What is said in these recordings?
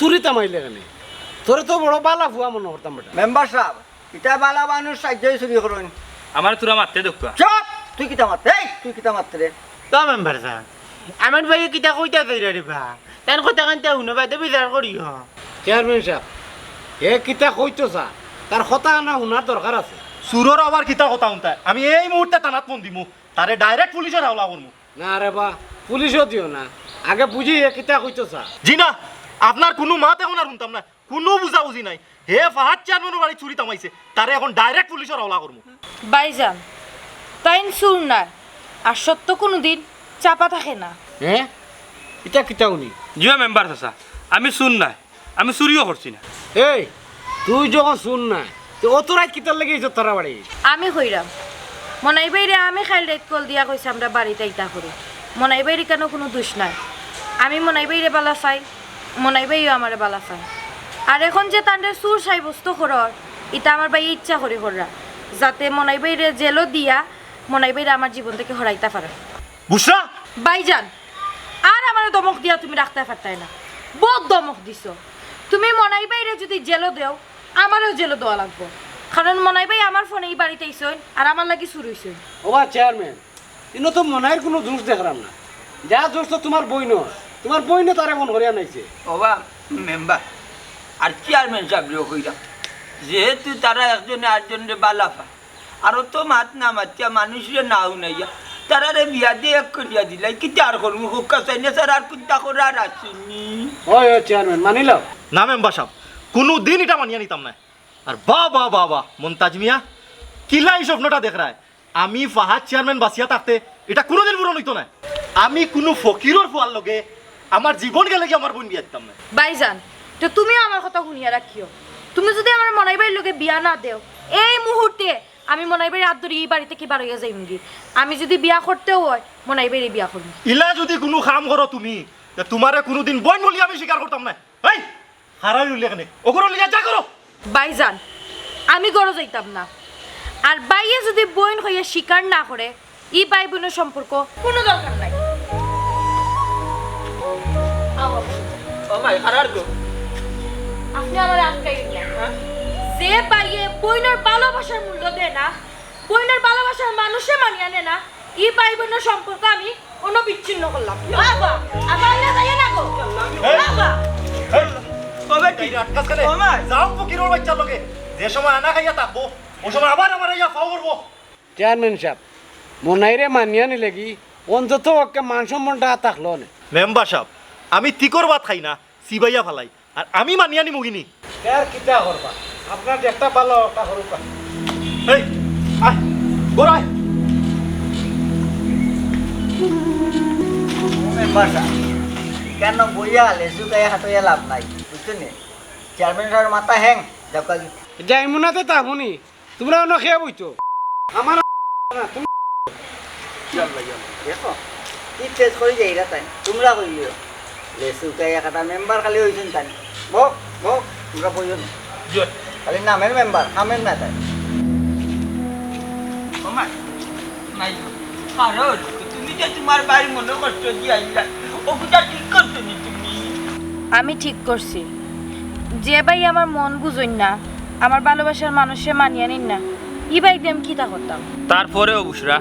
তুই চুরিতে মাইলে কেন তোরে তো বড় বালা ফুয়া মনে করতাম বেটা মেম্বার সাহেব ইটা বালা মানুষ সাহায্যই চুরি করুন আমার তোরা মারতে দেখবা চপ! তুই কিতা মারতে এই তুই কিতা মারতে রে তো মেম্বার সাহেব আমার ভাই কিতা কইতা তৈরি রে ভা তান কথা কানতে শুনে বাইতে বিচার করি হ চেয়ারম্যান সাহেব এ কিতা কইতো চা? তার কথা না শোনার দরকার আছে। সুরর আবার কিতা কথা শুনতায় আমি এই মুহূর্তে থানাত ফোন দিমু। তারে ডাইরেক্ট পুলিশের হাওলা করমু না রে বা পুলিশও দিও না। আগে বুঝি এ কিতা কইতো চা। জি না আপনার কোনো মাত এখন আর শুনতাম না কোনো বুঝাবুঝি নাই। হে ফাহাদ চেয়ারম্যানের বাড়ি চুরি তামাইছে তারে এখন ডাইরেক্ট পুলিশের হাওলা করমু। বাইজান তাইন সুর না আর সত্য কোনো দিন চাপা থাকে না। হ্যাঁ এটা কিতা শুনি? জিও মেম্বার চাচা আমি শুন নাই আমি চুরিও করছি না। এই তুই যখন শুন না তো অত রাত কিতার লেগে ইজ্জত তারা বাড়ি আমি হইরাম মনাই বাইরে আমি খাইল রেট কল দিয়া কইছে আমরা বাড়িতে ইটা করি। মনাই বাইরে কেন কোনো দোষ নাই? আমি মনাই বাইরে বালা চাই। মনাই বাইও আমারে বালা চাই আর এখন যে তান্ডে সুর সাব্যস্ত করর ইটা আমার বাই ইচ্ছা করে কররা যাতে মনাই বাইরে জেলও দিয়া মনাই বাইরে আমার জীবন থেকে হরাইতে পারে বুসরা বাইজান আর আমার দমক দিয়া তুমি রাখতে পারতাই না। বহুত দমক দিছো। তুমি মনাই বাইরে যদি জেলো দেও আমারও জেলো দেওয়া লাগবো। কারণ মনাই ভাই আমার ফোনে এই বাড়িতে আইসইন আর আমার লাগি শুরু হইসইন ওবা চেয়ারম্যান ইনো তো মনের কোনো দোষ দেখলাম না। যা দোষ তো তোমার বইন তোমার বইন তারে মন করিয়া নাইছে বাবা মেম্বার আর চেয়ারম্যান সাহেব কইরা যেহেতু তারা একজনে আরেকজনের বালা পায় আরও তো মাত না মাতিয়া মানুষরে নাও নাইয়া তারা রে বিয়া দিয়ে এক করিয়া দিলাই কি আর করব? হুক্কা চাই না স্যার আর কুত্তা করে আর আসেনি। ওই চেয়ারম্যান মানিলাম না মেম্বার সাহেব কোনো দিন এটা মানিয়ে নিতাম না। আর বা বা বা বা মন্তাজ মিয়া কিলা এই স্বপ্নটা দেখ রায়। আমি ফাহাদ চেয়ারম্যান বাঁচিয়া থাকতে এটা কোনোদিন পূরণ হইতো না। আমি কোনো ফকিরর ফোয়ার লগে আমার জীবন গেলে কি আমার বোন বিয়া দিতাম? না বাইজান তো তুমিও আমার কথা শুনিয়া রাখিও। তুমি যদি আমার মনাই ভাইয়ের লোকে বিয়া না দেও এই মুহূর্তে আমি মনাই ভাইয়ের হাত ধরে এই বাড়িতে কি বার হইয়া যাইমগি? আমি যদি বিয়া করতেও হয় মনাই ভাইয়ের বিয়া করবি ইলা যদি কোনো কাম করো তুমি তা তোমারে কোনোদিন বোন বলি আমি স্বীকার করতাম না। এই হারাই উল্লে কেন ওগুলো লিয়া যা করো। বাইজান আমি গড় যাইতাম না। আর বাইয়ে যদি বইন হইয়া স্বীকার না করে ই বাই বোনের সম্পর্ক কোনো দরকার নাই। ও ভাই হারার গো। আপনি আমার আটকাই যে বাইয়ে বইনের ভালোবাসার মূল্য দেয় না বইনের ভালোবাসার মানুষে মানিয়ে আনে না ই বাই বোনের সম্পর্ক আমি অনবিচ্ছিন্ন করলাম। বাবা আবার আল্লাহ না গো। বাবা। কবে কি আটকাস কেন? ও মা যাও ফকিরর বাচ্চার লগে। যে সময় আনা খাইয়া থাকব ও সময় আবার আমার ইয়া ফাও করব। চেয়ারম্যান সাহেব মনাইরে মানিয়া নিলে কি অন্তত ওকে মান সম্মানটা থাকল না? মেম্বার সাহেব আমি তিকর ভাত খাই না সিবাইয়া ফালাই। আর আমি মানিয়ানি মুগিনি। আর কিতা করবা আপনার একটা ভালো একটা করুকা এই আয় গোড়ায় কেন বইয়া লেসু গায়ে হাতইয়া লাভ নাই বুঝছ নি? চেয়ারম্যান সাহেবের মাথা হ্যাং দেখা যাইমুনাতে তাহনি তোমরা অন্য খেয়ে বইতো আমার তুমি দেখো কি চেঞ্জ করে যাই তাই? তোমরা কইলিও লেসু গায়ে কাটা মেম্বার খালি হইছেন তাই। বক বক তোমরা বইও না। খালি নামের মেম্বার নামের না তাই নাই কারণ তুমি যে তোমার বাড়ি মনে কষ্ট দিয়ে আইলা ওগুলা ঠিক করছ নি তুমি? আমি ঠিক করছি। যে ভাই আমার মন বুঝইন না আমার ভালোবাসার মানুষে মানিয়ে নিন না ই ভাই দিয়ে আমি কিতা করতাম? তারপরেও বুসরা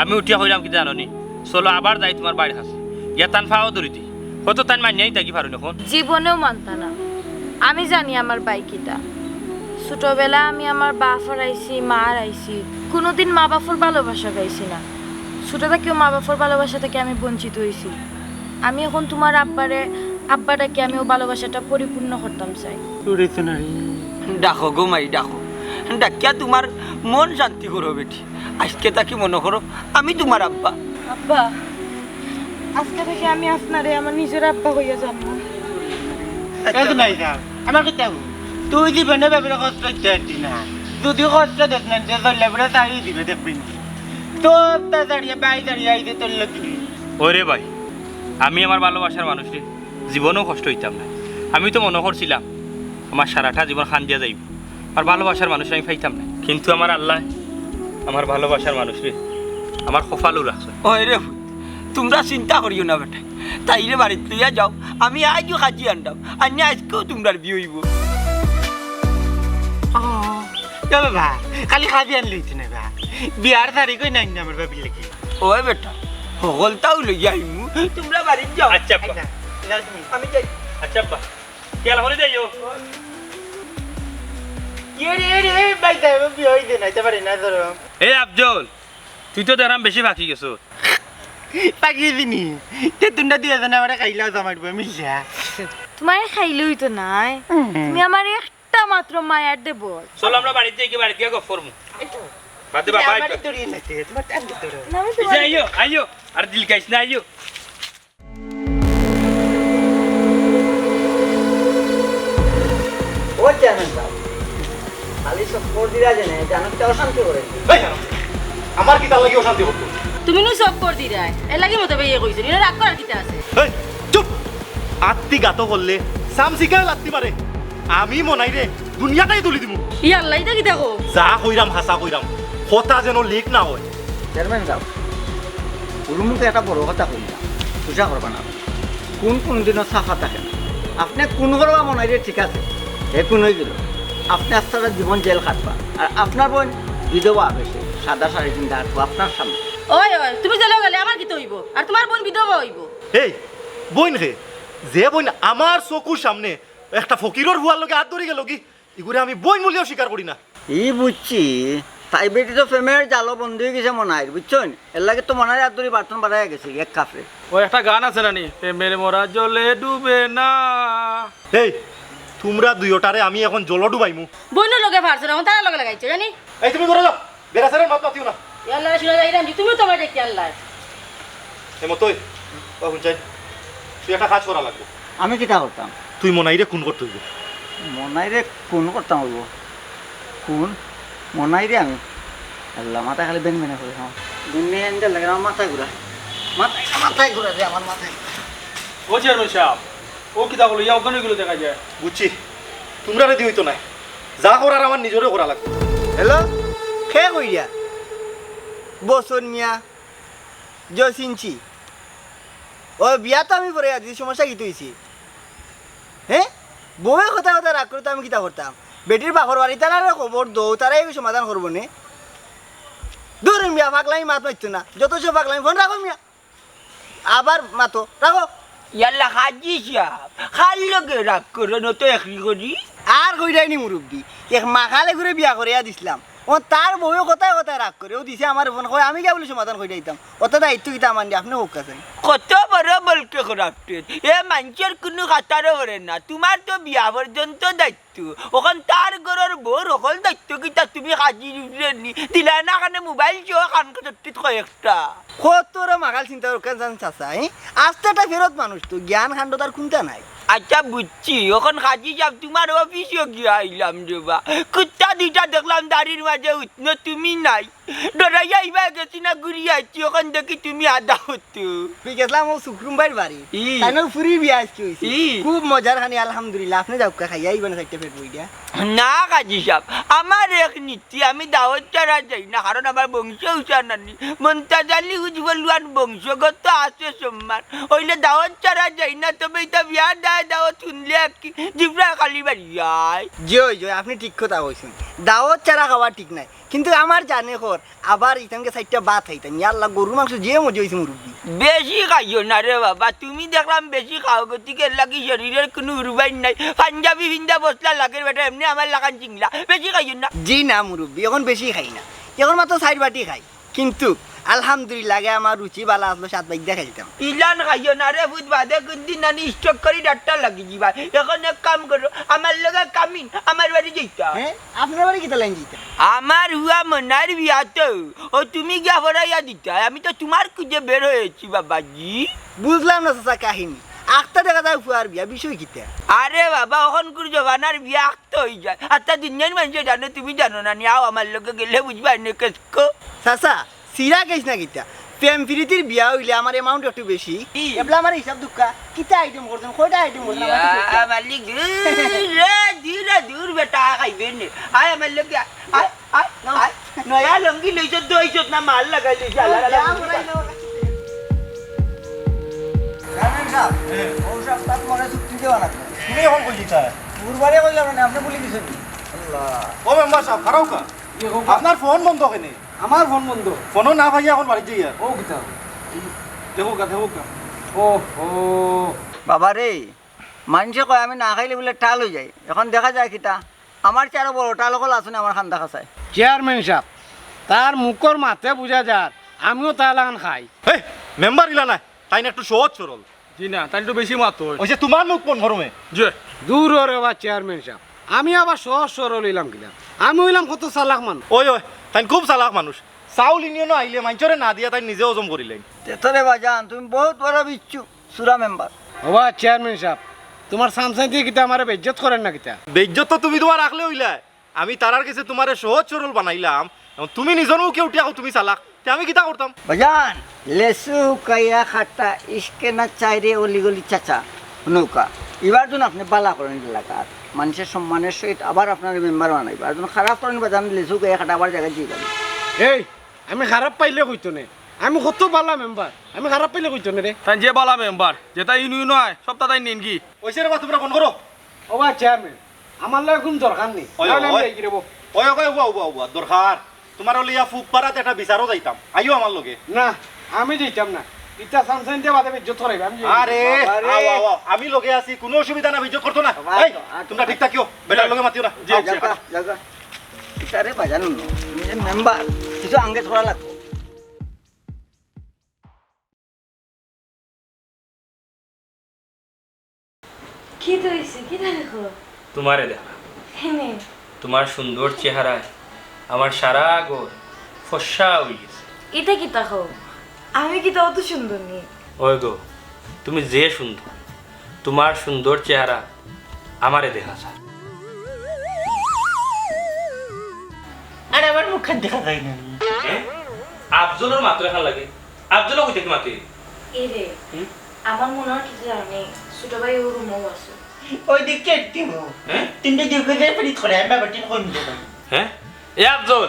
আমি উঠিয়া হইলাম কি জানো নি চলো আবার যাই তোমার বাড়ির কাছে। ইয়া তান ফাও ধরিতি হয়তো তান মানিয়াই থাকি পারো এখন জীবনেও মানতা না। আমি জানি আমার বাই কিতা ছোটবেলা আমি আমার বা ফরাইছি মা হারাইছি। কোনোদিন মা বাপর ভালোবাসা পাইছি না। ছোট থেকেও মা বাপর ভালোবাসা থেকে আমি বঞ্চিত হয়েছি আমি এখন তোমার আব্বারে আব্বাটাকে আমিও ভালোবাসাটা পরিপূর্ণ করতাম চাই। ডাকো গো মাই ডাকো। ডাকিয়া তোমার মন শান্তি করো বেটি। আজকে তাকে মনে করো আমি তোমার আব্বা। আব্বা আজকে থেকে আমি আপনারে আমার নিজের আব্বা হইয়া জানব এত নাই যাও আমার কিতা তুই জীবনে ব্যাপারে কষ্ট চাইছি না। যদি কষ্ট দেখ না যে চললে পরে তাই দিবে দেখবি তো তা দাঁড়িয়ে বাই দাঁড়িয়ে আইতে তোর লোক ওরে ভাই আমি আমার ভালোবাসার মানুষটি জীবনেও কষ্ট হইতাম না। আমি তো মনে করছিলাম আমার সারাটা জীবন খান দিয়া যাইব। আর ভালোবাসার মানুষ আমি পাইতাম না। কিন্তু আমার আল্লাহ আমার ভালোবাসার মানুষ রে। আমার কপালও রাখছে ওই রে ফুত, তোমরা চিন্তা করিও না বেটা। তাইরে বাড়িতে লইয়া যাও আমি আজও খাজি আনতাম আর আজকেও তোমরা বিয়ে হইব। ও বাবা খালি খাবি আনলিস না বা বিয়ার তারিখ নাই আমার লেগে। বেটা লইয়া আইমু তোমরা বাড়িতে যাও। আচ্ছা আমি যাই। আচ্ছা যাইও ইয়ে তুই তো দেখলাম বেশি ফাঁকি গেছো। পাকিয়ে দিনি তে তুন্ডা দিয়ে জানা আমার খাইলাও মিলছা তোমার খাইলেই তো নাই। তুমি আমার একটা মাত্র মায়ার দে বল চলো আমরা বাড়িতে গিয়ে বাড়িতে গিয়ে ফরমু বাদে বাবা আইও আইও আর দিল গাইস না আইও ও খালি সব জানে অশান্তি করে। আমার কি তার লাগে অশান্তি হতো তুমি নু সব কর দি রায় এর লাগি মতো বিয়ে কইছো নিলে রাগ করার কিতা আছে? এই, চুপ! আত্মি গাতো করলে সাম শিকাও লাগতে পারে আমি মনাই রে দুনিয়াটাই তুলি দিব ই আল্লাহ এটা কিতা কো যা কইরাম হাসা কইরাম কথা যেন লিক না হয়। চেয়ারম্যান সাহেব ওর মুখে একটা বড় কথা কইলাম পূজা করবা না। কোন কোন দিনও সাফা থাকে না? আপনি কোন করবা মনে হয় যে ঠিক আছে। এ কোন হয়ে গেল আপনি আপনার জীবন জেল খাটবা। আর আপনার বোন বিধবা বেশি সাদা শাড়ি কিনতে আসব আপনার সামনে ওই ওই তুমি চলে গেলে আমার কিতা হইব? আর তোমার বোন বিধবা হইব? এই বইন রে যে বইন আমার চকুর সামনে একটা ফকিরর হুয়ার লগে হাত ধরে গেল কি এগুলো আমি বইন বলিও স্বীকার করি না। ই বুঝছি তাই বেটি তো প্রেমের জালো বন্ধ হয়ে গেছে মনে হয় বুঝছেন? এর লাগে তো মনে হয় আর ধরে বার্তন বাড়াই গেছে এক কাপড়ে ওই একটা গান আছে নানি প্রেমের মরা জলে ডুবে না। এই তোমরা দুইটারে আমি এখন জল ডুবাইমু। বোনের লগে পারছ না তার লগে লাগাইছো জানি? এই তুমি করে যাও মাত মাতিও না। আল্লাহ শুনে যাইরাম তুমিও আল্লাহ। তুই একটা কাজ করা লাগবে। আমি কিটা করতাম? তুই মনাইরে খুন করতে হইব। মনাই রে কোন করতাম বলব কোন মনাই রে আমি? আল্লাহ মাথা খালি বেন বেনে করে হ্যাঁ দুনিয়া এনতে লাগে আমার মাথায় ঘুরা। মাথায় মাথায় ঘুরা রে আমার মাথায় ও চেয়ারম্যান সাহেব ও কিতা বলো ইয়া ওখানে গেলো দেখা যায়। বুঝছি। তোমরা রেডি হইতো না যা করার আমার নিজরে করা লাগবে। হ্যালো? খে কইয়া বসন মিয়া। জসিনছি ও বিয়া তো আমি পরে আছি সমস্যা কি তুইছি? হ্যাঁ বউয়ের কথা কথা রাগ করে তো আমি কিতা করতাম বেটির বাপর বাড়ি তারা খবর দৌ তারাই সমাধান করব নে? দূর মিয়া পাগলামি মাত মারতো না। যত সব পাগলামি ফোন রাখো মিয়া। আবার মাতো রাখো ইয়াল্লা খাজি সাপ খাল লগে রাগ করে নতো একরি করি আর কইরাইনি মুরব্বী এক মাখালে ঘুরে বিয়া করিয়া দিছিলাম। ও তার বউয়ে কথায় কথায় রাগ করে ও দিছে আমার ফোন করে আমি কে বলে সমাধান করে দিতাম? অত দায়িত্ব কিতা আমার দিয়ে আপনি হোক আছেন কত বড় বলকে খরাপটে এ মানুষের কোনো খাতারও করে না তোমার তো বিয়া পর্যন্ত দায়িত্ব। ওখান তার ঘরের বউর সকল দায়িত্ব কিতা তুমি সাজি নি দিলা না কারণে মোবাইল চো কান কটিত কয়েকটা কত রে মাখাল চিন্তা জান চাচা আস্তেটা ফেরত মানুষ তো জ্ঞান খান্ড তার কোনটা নাই। আচ্ছা বুঝছি, এখন খাজি যাব তোমার অফিসে গিয়ে আইলাম রে বা। কুত্তা দুইটা দেখলাম দাড়ির মাঝে উঠন তুমি নাই। ডরাইয়া ইবা গেছি না ঘুরিয়ে আইছি ওখান দেখি তুমি আদা হতো তুই গেছিলাম ও বাড়ি ই। তাই না ফুরি বিয়া আজকে খুব মজার খানি আলহামদুলিল্লাহ আপনি যাও খাইয়া ইবেন চারটে পেট বইটা না কাজী সাহেব আমার এক নীতি আমি দাওয়াত ছাড়া যাই না কারণ আমার বংশ উচানানি মমতাজ আলী উজ্জ্বলওয়ান বংশগত আছে সম্মান হইলে দাওয়াত ছাড়া যাই না তবে এটা বিয়া দায় দাওয়াত শুনলে আর কি জিব্রা খালি বাড়ি যায় জয় জয় আপনি ঠিক কথা কইছেন দাওয়াত চারা খাওয়া ঠিক নাই কিন্তু আমার জানে কর আবার ইতামকে সাইডটা বাত হইতাম ইয়াল্লা গরু মাংস যে মজা হয়েছে মুরব্বী। বেশি খাইও না রে বাবা তুমি দেখলাম বেশি খাও গতিকে লাগি শরীরের কোনো উরবাই নাই। পাঞ্জাবি ভিন্দা বসলা লাগে বেটা এমনি আমার লাগান চিংলা বেশি খাইও না। জি না মুরব্বী এখন বেশি খাই না। এখন মাত্র সাইড বাটি খাই। কিন্তু আলহামদুলিল্লাহ আগে আমার রুচি ভালো আসলো সাত বাইক দেখা যেতাম ইলান খাইও না রে বুধ বাদে কোনদিন নানি স্টক করে ডাক্তার লাগি যাবা এখন এক কাম করো আমার লগে কামিন আমার বাড়ি যাইতা। হ্যাঁ? আপনার বাড়ি কিতা লাইন যেতাম আমার হুয়া মনার বিয়া তো ও তুমি গিয়া ভরাইয়া দিতা। আমি তো তোমার খুঁজে বের হয়েছি বাবাজি। বুঝলাম না চাচা কাহিনী। আখটা দেখা যায় ফুয়ার বিয়া বিষয় কিতা? আরে বাবা ওখন করে জবানার বিয়া আঁকতে হয়ে যায়। আর তা দুনিয়ার মানুষে জানো তুমি জানো না নিয়াও আমার লোকে গেলে বুঝবা নে কেসকো। চাচা সিরা গেছ না কিতা প্রেম প্রীতির বিয়া হইলে আমার অ্যামাউন্ট একটু বেশি এবলা আমার হিসাব দুঃখা। কিতা আইটেম করছেন কয়টা আইটেম করছেন মালিক রে ধীরে দূর বেটা খাইবে নে? আয় আমার লোক আয় আয় নয়া লঙ্গি লইছ দইছ না মাল লাগাই লইছ আল্লাহ আল্লাহ চেয়ারম্যান সাহেব ও সব তার মনে চুক্তি দেওয়া লাগবে তুমি এখন কই দিতা বুধবারে বললাম না আপনি বলে দিছেন ও মেম্বার সাহেব খারাও আপনার ফোন বন্ধ কেনে? আমার ফোন বন্ধ। ফোনও না ভাইয়া এখন বাড়ি যাই ও কিতা দেখো কা দেখো কা ও ও। বাবা রে মানুষে কয় আমি না খাইলে বলে টাল হয়ে যায়। এখন দেখা যায় কিতা আমার চারো বড় টাল সকল আসুন আমার খান্দা খাসায় চেয়ারম্যান সাহেব তার মুখর মাথে বুঝা যার আমিও তা লাগান খাই। এই মেম্বার ইলা না তাই না একটু সহজ সরল জি না তাই তো বেশি মাতো ওই যে তোমার মুখ কোন গরমে যে দূর রে বা চেয়ারম্যান সাহেব আমি আবার সহজ সরল হইলাম কিনা আমি হইলাম কত চালাক মানুষ ওই ওই তাই খুব চালাক মানুষ। চাউল ইনিয়নো আইলে মানুষরে না দিয়া তাই নিজে হজম করিলেন তেতরে বাজান তুমি বহুত বড় বিচ্ছু সুরা মেম্বার ওবা চেয়ারম্যান সাহেব তোমার সামসাই দিয়ে কিতা আমার বেজ্জত করেন না কিতা বেজ্জত তো তুমি তোমার রাখলে হইলা আমি তারার কাছে তোমারে সহজ সরল বানাইলাম। এখন তুমি নিজের মুখে উঠিয়া তুমি চালাক। তে আমি কিতা করতাম বাজান লেসু কাইয়া খাট্টা ইসকে না চাইরে অলি গলি চাচা নৌকা। এবার যখন আপনি বালা করেন এলাকার মানুষের সম্মানের সহিত আবার আপনার মেম্বার বানাইবা আর যখন খারাপ করেন বাজান লেসু কাইয়া খাটা আবার জায়গায় দিয়ে যাবেন এই আমি খারাপ পাইলে কইতো নে। আমি কত বালা মেম্বার আমি খারাপ পাইলে কইতো নে রে। তাই যে বালা মেম্বার যেটা ইউনিয়ন হয় সবটা তাই নিন কি? ওইসে রে তোমরা ফোন করো? ওবা চেয়ারম্যান আমার লাগে কোনো দরকার নেই। ওই, ওই। যাই কি রে বৌ? ওই ওই উবা উবা উবা দরকার। তোমার লিয়া ফুক পারাত একটা বিচারও যাইতাম আইও আমার লগে। না আমি যাইতাম না। ইটা সামসাই দিয়ে বাদে বেজ্জত করাইবে আমি যাই- আরে আও, আও, আও, আমি লগে আছি কোনো অসুবিধা না করতো না। এই তোমরা ঠিক থাকিও বেটার লগে মাতিও না। বাজান মেম্বার কিছু আঙ্গে ধরা লাগবো। কি তো কি দেখো তোমারে দেখা। হেনে তোমার সুন্দর চেহারায় আমার সারা গোর ফসা হয়ে গেছে। এটা কি তাহো আমি কি তো অত সুন্দর? নি ওই গো তুমি যে সুন্দর তোমার সুন্দর চেহারা আমারে দেখা স্যার আর আমার মুখখান দেখা যায় না। আফজলের মাত্র এখন লাগে। আফজলও কই থেকে মাতে? এই রে আমার মনে হয় কিছু জানি ছোট ভাই ওর রুমও আছে। ওই দিকে হ্যাঁ তিনটে দিকে পারি করে আমি ব্যাপারটি কই দেব হ্যাঁ? এ আফজল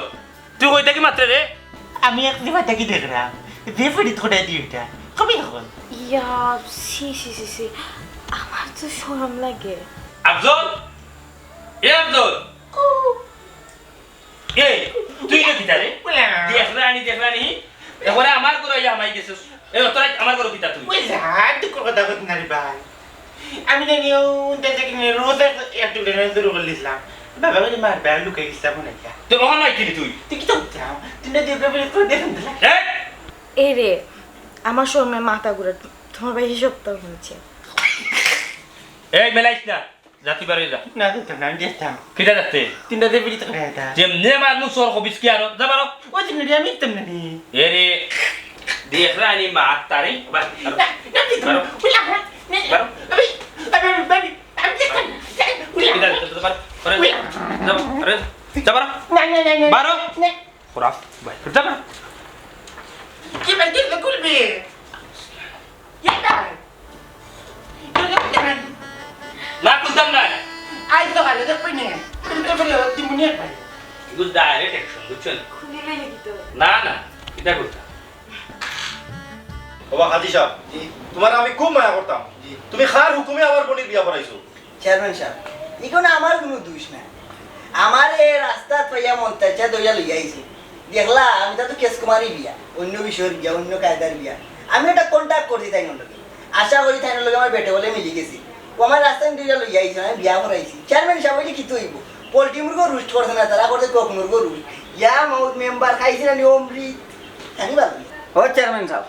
তুই কই থেকে মাত্রে রে? আমি এক দিবা তাকি দেখলাম? পারি করে দিই কবি হল ইয়া সি সি সি সি আমার তো শরম লাগে। আফজল এ আফজল এ তুই না কিতা রে? দেখরানি দেখরানি এবারে আমার করে আমাই গেছিস এ তোরা আমার করে কিতা তুই? ওই হাত দুটো কথা কত না ভাই। আমি না নিও তাতে কি রোজ একটু রে শুরু করে দিলাম বাবা বলে মার ব্যাগ লুকাই গেছিলাম না কি তুই নাই কিলি তুই? তুই কি তো যাও তিনটে দিকে বলে তো দেখুন দিলা এ এই রে আমার শরমে মাথা ঘুরে তোমার ভাই সপ্তাহ হয়েছে। এই মেলাইস না জাতি বারে যা। না তো না আমি যেতাম কিটা যাচ্ছে? তিনটা দিয়ে তো এটা যেমনে সর হবিস কি আর? যা বারো ওই তিনটে দিয়ে আমি তেমনি নি এ রে দেখরানি মা তারি বাস না না দিতো না ওই আমি আমি আমি আমি যেতাম ওই কিটা লাগা যাচ্ছে বারো যা আরে যা বারো না না না না খরাফ ভাই যা বারো কি বাকি তো করবে যেতাম না কুলতাম না আই তো গালে দেখবি না কিন্তু বলে দিমুনি ভাই গুড ডাইরেক্ট অ্যাকশন বুঝছেন খুলে লইলে কি তো না না কিটা করতাম বাবা হাজি সাহেব তোমার আমি খুব মায়া করতাম। তুমি খার হুকুমে আমার বোনের বিয়া করাইছো। চেয়ারম্যান সাহেব এখানে আমার কোনো দোষ নাই। আমার এই রাস্তা পাইয়া মন্তাচা দইয়া লইয়া আইছি। দেখলা আমি তো কেস কুমারী বিয়া অন্য বিষয়ের বিয়া অন্য কায়দার বিয়া। আমি এটা কন্ট্যাক্ট করছি তাই লগে। আশা করি তাই লগে আমার বেটে বলে মিলি গেছি। ও আমার রাস্তায় দুইটা লইয়া আইছি আমি বিয়া করাইছি। চেয়ারম্যান সাহেব বলে কি তৈব? পোল্ট্রি মুরগো রুস্ট করছে না তারা করতে কক মুরগো রুস্ট ইয়া মাউথ মেম্বার খাইছি না অমৃত? জানি পারবি ও চেয়ারম্যান সাহেব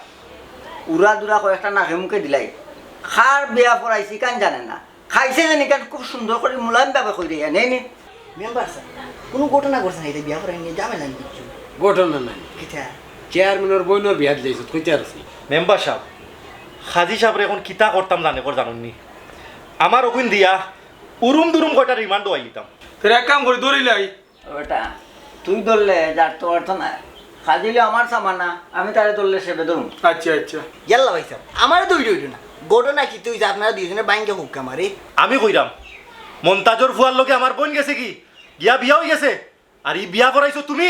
উড়া দুরা কয়েকটা নাকে মুখে দিলাই। খার বিয়া পড়াইছি কান জানে না। খাইছে জানি কান খুব সুন্দর করে মুলায়ম কই দিয়া নেই নে? মেম্বার স্যার কোনো ঘটনা করছে না এটা বিয়া পড়াই নিয়ে যাবে না ঘটনা নাই। কিটা চেয়ারম্যানের বইনের বিয়াত যাইছো কইতে আরছি মেম্বার সাহেব হাজি সাহেবরে এখন কিতা করতাম জানে কর জানুননি আমার ওখান দিয়া উরুম দুরুম কয়টা রিমান্ডও আইলিতাম ফের এক কাম করি দৌড়িলাই ওটা তুই ধরলে যার তো অর্থ না খাদিলে আমার সামানা আমি তারে ধরলে সেবে ধরুন আচ্ছা আচ্ছা। ইয়াল্লা ভাই সাহেব আমার দুই দুই না। ঘটনা কি তুই যে আপনারা দুইজনে ব্যাংকে হুক্কা মারি আমি কইরাম মন্তাজর ফুয়ার লোকে আমার বোন গেছে কি? গিয়া বিয়া হয়ে গেছে। আর ই বিয়া করাইছো তুমি?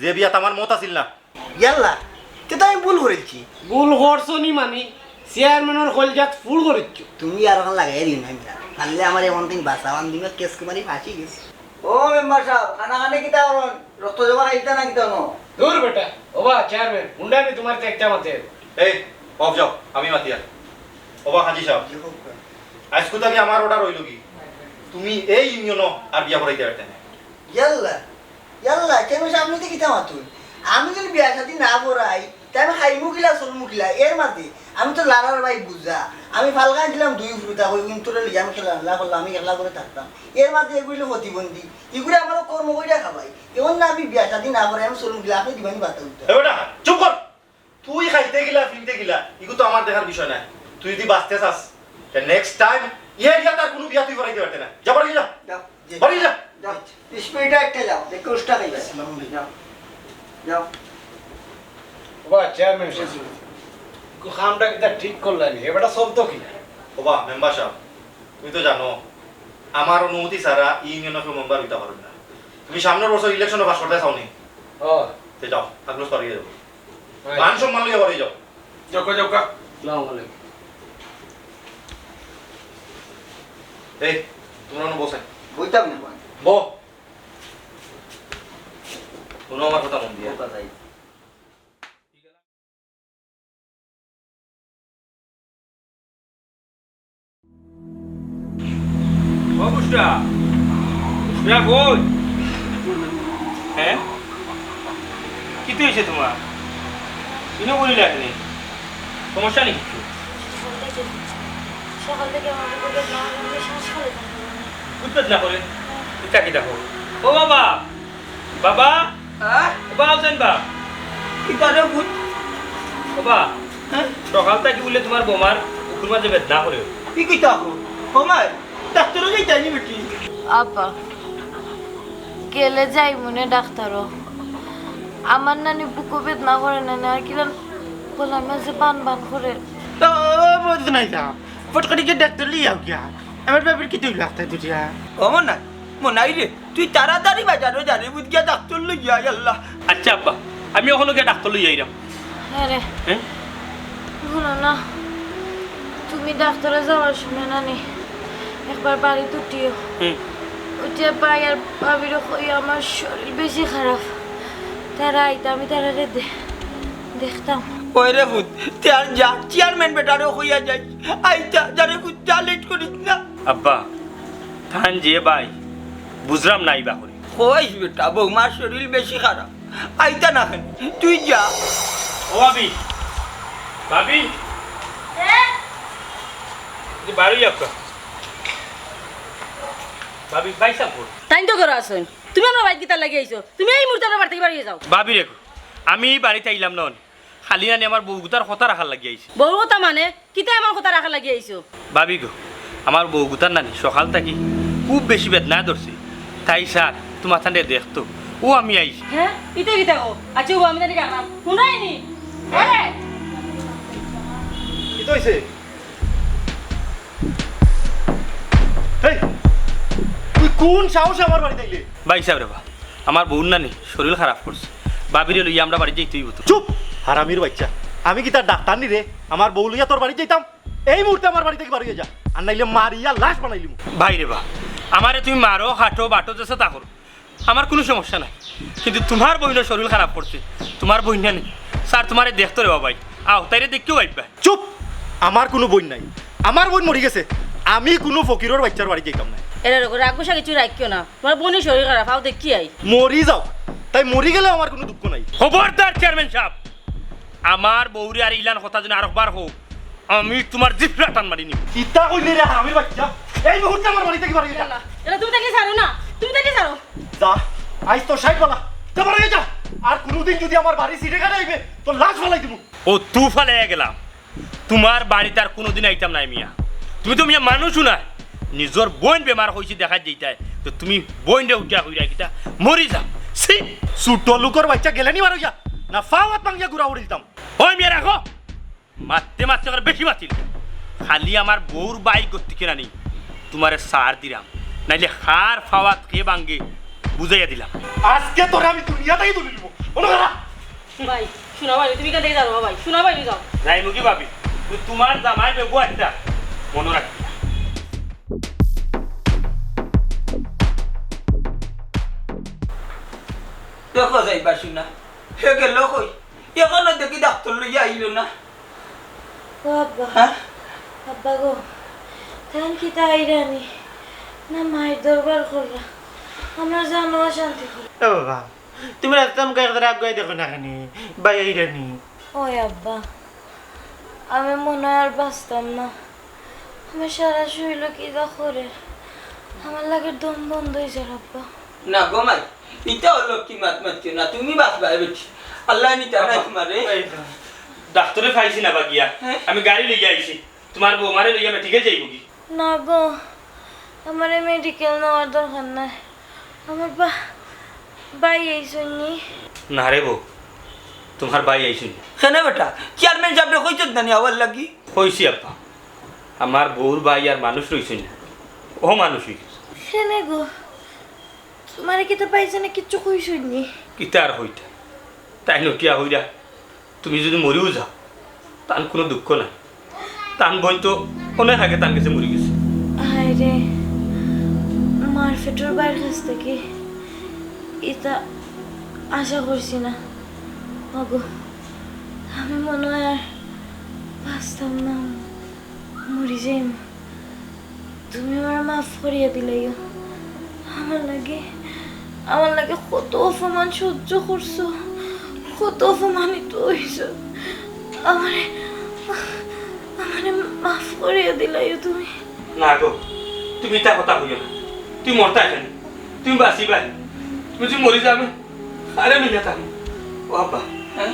যে বিয়াত আমার মত আছিল না। ইয়াল্লা তে তো আমি ভুল করেছি ভুল করছ নি মানি চেয়ারম্যানের কলজাত ফুল করেছ তুমি আর ওখানে লাগাই দিও না মিয়া। আমার এমন দিন বাসা আমার দিন কেস কুমারি ফাঁসি গেছে। ও মেম্বার সাহেব খানা খানে কিতা করুন রক্ত জমা খাইতা না কিতা নো দূর বেটা ওবা চেয়ারম্যান হুন্ডানি তোমার তো একটা মাতে। এই অফ যাও আমি মাতিয়া ওবা হাজি সাহেব আজকু তাকে আমার অর্ডার হইল কি? তুমি এই ইউনিয়নও আর বিয়া করাইতে পারতে না। ইয়াল্লা ইয়াল্লা কেন কিতা মাতুন আমি যদি বিয়া সাথে না পড়াই তাই আমি খাই মুখিলা চল মুখিলা এর মাঝে আমি তো লালার ভাই বুঝা আমি ছিলাম দুই ফুটা কিন্তু লিয়ে আমি লাল্লা করলাম আমি একলা করে থাকতাম এর মাঝে এগুলো প্রতিবন্ধী এগুলো আমার কর্ম করে খাবাই। এমন না আমি বিয়া সাথে না পড়াই আমি চল মুখিলা আপনি দিবানি বাতা উঠতে চুপ কর তুই খাইতে গিলা ফিরতে গিলা এগুলো তো আমার দেখার বিষয় না তুই যদি বাঁচতে চাস নেক্সট টাইম ইয়ে বিয়া তার কোনো বিয়া তুই করাইতে পারতে না যা বাড়ি যা বাড়ি যা স্পিডটা একটা যাও দেখে উষ্টা খাইবা যাও। যাও ওবা চেয়ারম্যান খামটা কিটা ঠিক করলানি এবারটা কিনা ওবা মেম্বার সাহেব তুমি তো জানো আমার অনুমতি ছাড়া ইউনিয়নের কেউ মেম্বার হইতে পারবে না। তুমি সামনের বছর ইলেকশনে পাস করতে চাও নি ও। তে যাও আগলো পারিয়ে যাব। মান সম্মান লইয়া বাড়ি যাও। আসসালামু আলাইকুম। এই তোমরা বসে। বইতাম না বো। শোনো আমার কথা মন দিয়ে। কই? হ্যাঁ? কি হয়েছে তোমার? কিনো বলি লাগনি সমস্যা নেই কিছু? সকাল থেকে আমার না করে বুঝতে না করে এটা কি দেখো। ও বাবা! বাবা! হ্যাঁ? হ্যাঁ? সকাল থেকে বললে তোমার বোমার উকুর মাঝে বেদনা করে। কি কিতা কো কমাই ডাক্তারও যাইতানি বেটি। আব্বা গেলে যাই মনে ডাক্তারও। আমার নানি বুকো বেদনা করে না আর কিরম বললাম যে বান বান করে। তো বুঝ নাই যা ফটকটি কে ডাক্তার লিয়ে আও গিয়া। আমার বাবার কি তুই লাগতে দুটিয়া অমন নাই? মনাই রে তুই তাড়াতাড়ি বাজারও জানে বুঝ গিয়া ডাক্তার লই যা আল্লাহ। আচ্ছা আব্বা আমি ওখানে গিয়ে ডাক্তার লই যাইরাম হ্যাঁ রে। হ্যাঁ? না তুমি ডাক্তারে যাওয়ার সময় নানি একবার বাড়ি হুম। উঠে পাই আর ভাবির কই আমার শরীর বেশি খারাপ। তারা আইতা আমি তারা দেখতাম। ওই রে ভূত তার যা চেয়ারম্যান বেটারও হইয়া যাই আইতা যারে যা লেট করিস না। আব্বা ধান যে বাই বুঝলাম নাই বা করে কইস বেটা বৌমার শরীর বেশি খারাপ। আইতা না কেন তুই যা। ও ভাবি ভাবি? বাড়ি যাও ভাবি বাইসা পড় তাই তো করো আসুন তুমি আমার বাইক গীতার লাগিয়ে আইছো। তুমি এই মুহূর্তে আমার বাড়ি থেকে বাড়িয়ে যাও। ভাবি রেখো আমি বাড়িতে আইলাম নন। খালি আনি আমার বউগুতার কথা রাখার লাগি আইছি। মানে? কিতা আমার কথা রাখা লাগিয়ে আইছো? ভাবি গো আমার বউগুতার নানি সকাল থাকি খুব বেশি বেদনা ধরছে। তাই স্যার তোমার ঠান্ডে দেখতো ও আমি আইছি। হ্যাঁ? ইতে আচ্ছা ও আমি জানি কাকলাম শুনাই নি কি তো হইছে? এই তুই কোন সাহসে আমার বাড়ি দেখলি? ভাই সাহেব রে বা আমার বউর নানি শরীর খারাপ করছে। ভাবিরে লইয়া আমরা বাড়ি যাইতেই হতো চুপ! হারামির বাচ্চা। আমি কি তার ডাক্তার নি রে? আমার বউ লইয়া তোর বাড়ি যাইতাম? এই মুহূর্তে আমার বাড়ি থেকে বাড়িয়ে যা। আর নাইলে মারিয়া লাশ বানাইলিম ভাই রে বা আমারে তুমি মারো হাঁটো বাটো যেসে তা করো। আমার কোনো সমস্যা নাই। কিন্তু তোমার বইনের শরীর খারাপ করছে। তোমার বই না নেই। স্যার তোমারে দেখতো রে বাবাই আও তাইরে দেখকেও আইবা। চুপ! আমার কোনো বোন নাই। আমার বোন মরি গেছে। আমি কোনো ফকিরের বাচ্চার বাড়ি যাইতাম না। এরা রকম রাগ গুসা কিছু রাখিও না। তোমার বোনের শরীর খারাপ। আও দেখি আই। মরি যাও। তাই মরি গেলে আমার কোনো দুঃখ নাই। খবরদার চেয়ারম্যান সাহেব আমার বউরে আর ইলান কথা যেন আরেকবার হোক আমি তোমার জিফরা টান মারি নিব। ইতা কইলে রে হারামির বাচ্চা। এই মুহূর্তে আমার বাড়ি থেকে বাড়িয়ে যা এরা তুমি তাকে ছাড়ো না তুমি তাকে ছাড়ো। যা আইস তো সাইড বলা। যা বাড়িয়ে যা। আর কোনোদিন যদি আমার বাড়ি সিটে কাটে আইবে তো লাশ ফলাই দিব। ও তু ফালে গেলাম। তোমার বাড়িতে আর কোনোদিন আইতাম নাই মিয়া। তুমি তো মিয়া মানুষও নাই। নিজর বোন বেমার হয়েছে দেখা যেটাই তো তুমি বোন রে উঠিয়া হইরা কিতা। মরি যাও সি ছোট লোকর বাচ্চা গেলে নি বারো যা। না ফাওয়াত মাঙ্গিয়া ঘুরা উড়ি দিতাম। ওই মেয়ে রাখো মারতে মারতে বেশি মাতিল। খালি আমার বউর বাইক করতে কেনা নেই তোমারে সার দিলাম। নাইলে হার ফাওয়াত কে বাঙ্গে বুঝাইয়া দিলাম। আজকে তোরে আমি দুনিয়াতেই তুলে দিব করা? ভাই শোনা ভাই তুমি কেন যাও ভাই? শোনা ভাই যাও। যাই মুখি ভাবি তুই তোমার জামাই বেগু একটা মনে রাখবি দেখো যাইবা শুনা হে গেল কই? এখনও দেখি ডাক্তার লইয়া আইলো না। ও আব্বা হ্যাঁ? আব্বা গো। তেন কি তাই রানি না মায়ের দরবার করলা আমরা জানো শান্তি করি। ও বাবা তুমি রাস্তা মুখে একবার আগুয়াই দেখো না খানি বাই আইরানি ওই আব্বা আমি মনে হয় আর বাঁচতাম না। আমার সারা শরীর কি দা করে? আমার লাগে দম বন্ধ হয়েছে আব্বা। না গোমাই ইটা হলো কি মাত মারছো না তুমি বাঁচবা বেছি আল্লাহ নিতা না তোমারে। ডাক্তারে পাইছি না বাগিয়া। হ্যাঁ? আমি গাড়ি লইয়া আইছি। তোমার বৌমারে লইয়া মেডিকেল যাইব কি? না গো আমার মেডিকেল নেওয়ার দরকার নাই। আমার বা বাই এই শুনি না রে বউ তোমার ভাই আইসুন কেন বেটা চেয়ারম্যান সাহেব কইছত না নি আবার লাগি? কইছি আপা। আমার বউর ভাই আর মানুষ রইছেন না। ও মানুষ গেছে কেনে গো তোমার কি তো পাইছে না কিচ্ছু কই শুনি কিতা আর হইতা? তাই নকিয়া হইরা তুমি যদি মরিও যাও তার কোনো দুঃখ নাই। তান বোন তো অনেক আগে তার কাছে মরে গেছে। হায় রে মারফেটোর বাইরের কাছ থেকে এটা আশা করছি না। ওগো, আমি মনে হয় আর বাঁচতাম না, মরি যাইম। তুমি আমার মাফ করিয়া দিলাইও আমার লাগে আমার লাগে কত অপমান সহ্য করছ, কত অপমানিত হইছো। আমারে আমারে মাফ করিয়া দিলাইও তুমি। না গো তুমি তা কথা হইও না। তুমি মরতা এখানে তুমি বাঁচি ভাই তুমি যদি মরি যাবে আরে মিলে থাকো ও আব্বা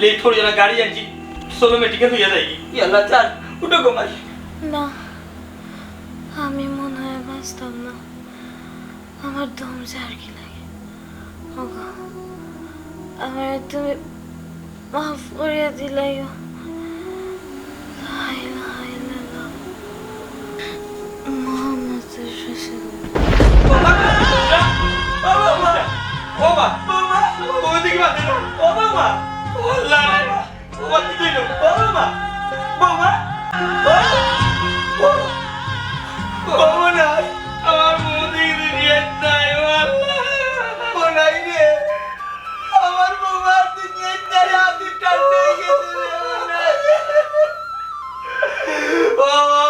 লেট হয়ে যাবে গাড়ি আনছি চলো মেডিকেল হইয়া যাই। ইয়াল্লা চার উঠো গোমাই না আমি মনে হয় বাঁচতাম না। আমার দম যার কি লাগে। ওগো আমার তুমি মাফ করিয়া দিলাইও। লা ও মা ও দিকে বাদ দিল ও আল্লাহ রে ও বাদ দিল মামা মামা ও নাই আমার মোদি দিয়ে নাই আল্লাহ। নাই রে। আমার বৌমা দুনিয়া নাই আদি টান্ডে গেছে বাবা।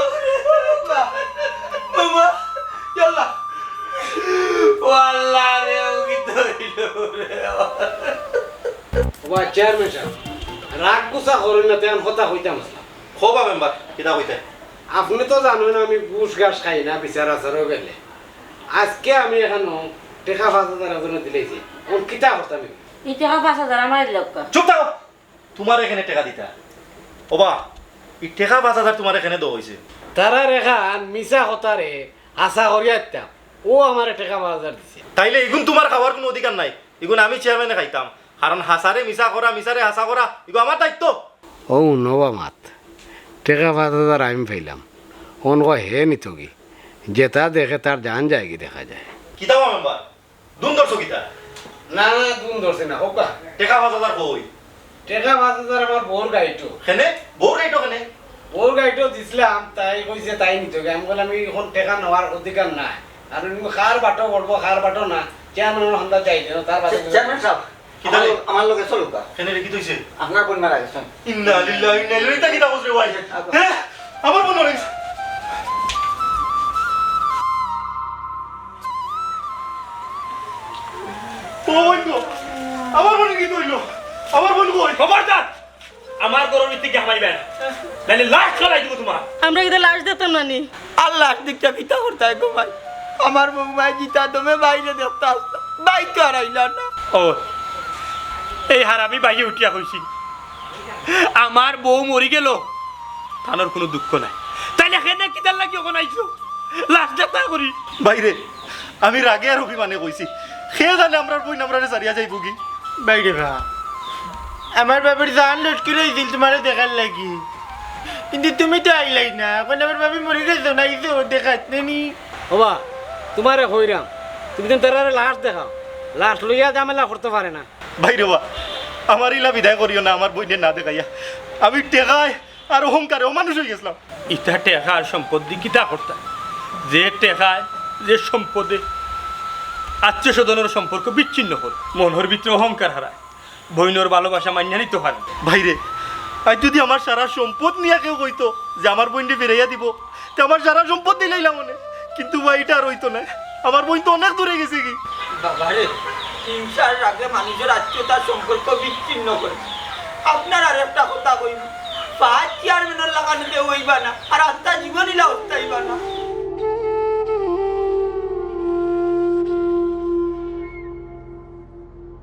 আল্লাহ রে ও কি ধইল রে ওবা চেয়ারম্যান সাহেব রাগ গুছা করেন না কথা খোবা মেম্বার কইতে আপনি তো জানেন আমি ঘুষ ঘাস খাই না বিচার আচারও গেলে আজকে আমি এখানে টেকা পাঁচ হাজার এজনে দিলেছি ওর কিতা করতাম আমি? ইতিহা পাঁচ হাজার আমার লোক চুপ থাকো তোমার এখানে টাকা দিতা ওবা এই টাকা পাঁচ হাজার তোমার এখানে দেওয়া হয়েছে তারা রেখা মিশা কথারে আশা করিয়া দিতাম ও আমার টেকা পাঁচ হাজার দিছে। তাইলে এগুন তোমার খাওয়ার কোনো অধিকার নাই। এগুন আমি চেয়ারম্যানে খাইতাম। কারণ হাসারে মিশা করা মিশারে হাসা করা এগুলো আমার দায়িত্ব। ও নবা মাত টেকা পাঁচ হাজার আমি পাইলাম। অন কয় হে নিত কি যেটা দেখে তার জান যায় কি দেখা যায়। কিতা বা মেম্বার দুন দর্শ কিতা? না না দুন ধরছে না হোক টাকা পাঁচ হাজার কই? টেকা পাঁচ হাজার আমার বোর গাড়িটো। খেনে বউ রাইটো খেনে বোর গাড়িটো দিছিলাম তাই কইছে তাই নিত আমি বললাম এখন টেকা নেওয়ার অধিকার নাই। আর খার বাটো খার বাটো না। চেয়ারম্যানের সন্ধ্যা যাই দিন তার বাদে চেয়ারম্যান সাহেব আমার লগে চলুকা খেনে রেখি তুইছে আপনার বোন মারা গেছেন ইন্না লিল্লাহি ইন্না ইলাইহি তা কিতা বসরে ভাই হ্যাঁ আমার হইছে ও আমার কি কইলো? আমার বোন কই? খবরদার! আমার গরম থেকে হামাইবেন নাহলে লাশ চলাই দিব তোমার। আমরা লাশ দিতাম না নি আল্লাহ দিকটা কিতা করতে হয় গো ভাই। আমার বৌমায় জিতা তুমি বাইরে দেখতে আসতো বাইতে আর আইলা না। ও এই হার আমি বাইরে উঠিয়া কইছি। আমার বউ মরি গেল তানোর কোনো দুঃখ নাই। তাইলে এখানে কিতার লাগি ওখানে আইছো? লাশ যাত্রা করি। বাইরে আমি রাগে আর অভিমানে কইছি। সে জানে আমরা বই আমরা সারিয়া যাইব কি? বাইরে ভা আমার বাবার জান লটকি রয়েছিল তোমার দেখার লাগি। কিন্তু তুমি তো আইলাই না এখন আমার বাবি মরে গেছো না ইসো দেখাত নি হবা তোমারে হইরাম তুমি তো তারা লাশ দেখাও। লাশ লইয়া ঝামেলা করতে পারে না। ভাই রে বা আমার ইলা বিদায় করিও না আমার বইনের না দেখাইয়া। আমি টেকায় আর অহংকারে ও মানুষ হয়ে গেছিলাম। ইটা টেকা আর সম্পদ দি কিতা করতা? যে টেকায় যে সম্পদে আত্মীয় স্বজনের সম্পর্ক বিচ্ছিন্ন হল মনের ভিতরে অহংকার হারায় বইনর ভালোবাসা মানিয়ে নিতে পারে না। ভাইরে আজ যদি আমার সারা সম্পদ নিয়ে কেউ কইতো যে আমার বোনটি ফিরাইয়া দিব তো আমার সারা সম্পদ দিলাইলাম মনে কিন্তু ভাই এটা আর হইতো না। আমার বই তো অনেক দূরে গেছে কি? বাবারে হিংসার রাগে মানুষের আত্মীয়তার সম্পর্ক বিচ্ছিন্ন করে। আপনার আর একটা কথা কইব পাঁচ চেয়ারম্যানের লাগানোতে হইবা না, আর আত্মা জীবনীলা হইবা না।